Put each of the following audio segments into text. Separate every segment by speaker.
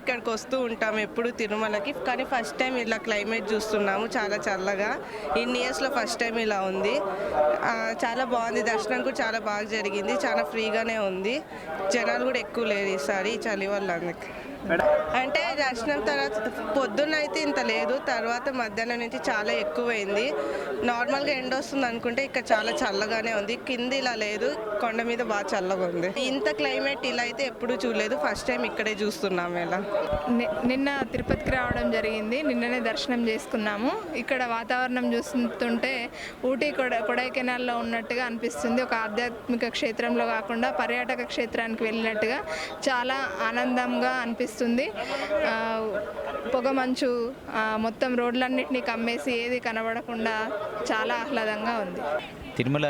Speaker 1: ఇక్కడికి వస్తూ ఉంటాము ఎప్పుడు తిరుమలకి కానీ ఫస్ట్ టైం ఇలా క్లైమేట్ చూస్తున్నాము చాలా చల్లగా. ఇన్ని ఇయర్స్లో ఫస్ట్ టైం ఇలా ఉంది. చాలా బాగుంది. దర్శనం కూడా చాలా బాగా జరిగింది. చాలా ఫ్రీగానే ఉంది. జనాలు కూడా ఎక్కువ లేరు ఈసారి చలి వల్ల అందుకే. అంటే దర్శనం తర్వాత పొద్దున్న అయితే ఇంత లేదు తర్వాత మధ్యాహ్నం నుంచి చాలా ఎక్కువైంది. నార్మల్గా ఎండ వస్తుంది అనుకుంటే ఇక్కడ చాలా చల్లగానే ఉంది. కింద ఇలా లేదు కొండ మీద బాగా చల్లగా ఉంది. ఇంత క్లైమేట్ ఇలా అయితే ఎప్పుడూ చూడలేదు. ఫస్ట్ టైం ఇక్కడే చూస్తున్నాము ఇలా.
Speaker 2: ని- నిన్న తిరుపతికి రావడం జరిగింది. నిన్ననే దర్శనం చేసుకున్నాము. ఇక్కడ వాతావరణం చూస్తుంటే ఊటీ కొడ కొడైకెనాల్లో ఉన్నట్టుగా అనిపిస్తుంది. ఒక ఆధ్యాత్మిక క్షేత్రంలో కాకుండా పర్యాటక క్షేత్రానికి వెళ్ళినట్టుగా చాలా ఆనందంగా అనిపిస్తుంది. ఆ, పొగ మంచు మొత్తం రోడ్లన్నింటినీ కమ్మేసి ఏది కనబడకుండా చాలా ఆహ్లాదంగా ఉంది.
Speaker 3: తిరుమల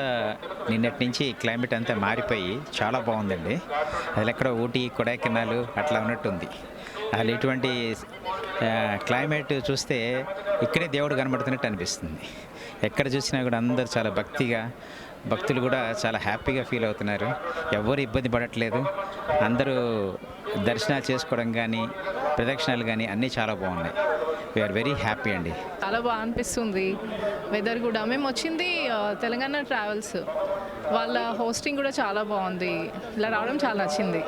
Speaker 3: నిన్నటి నుంచి క్లైమేట్ అంతా మారిపోయి చాలా బాగుందండి. అది ఎక్కడ ఊటీ కొడైకెనాల్ అట్లా ఉన్నట్టుంది. అసలు ఇటువంటి క్లైమేట్ చూస్తే ఇక్కడే దేవుడు కనబడుతున్నట్టు అనిపిస్తుంది. ఎక్కడ చూసినా కూడా అందరూ చాలా భక్తిగా భక్తులు కూడా చాలా హ్యాపీగా ఫీల్ అవుతున్నారు. ఎవరు ఇబ్బంది పడట్లేదు. అందరూ దర్శనాలు చేసుకోవడం కానీ ప్రదక్షిణాలు కానీ అన్నీ చాలా బాగున్నాయి. వీఆర్ వెరీ హ్యాపీ అండి.
Speaker 4: చాలా బాగా అనిపిస్తుంది. వెదర్ కూడా. మేము వచ్చింది తెలంగాణ ట్రావెల్స్ వాళ్ళ హోస్టింగ్ కూడా చాలా బాగుంది. ఇలా రావడం చాలా నచ్చింది.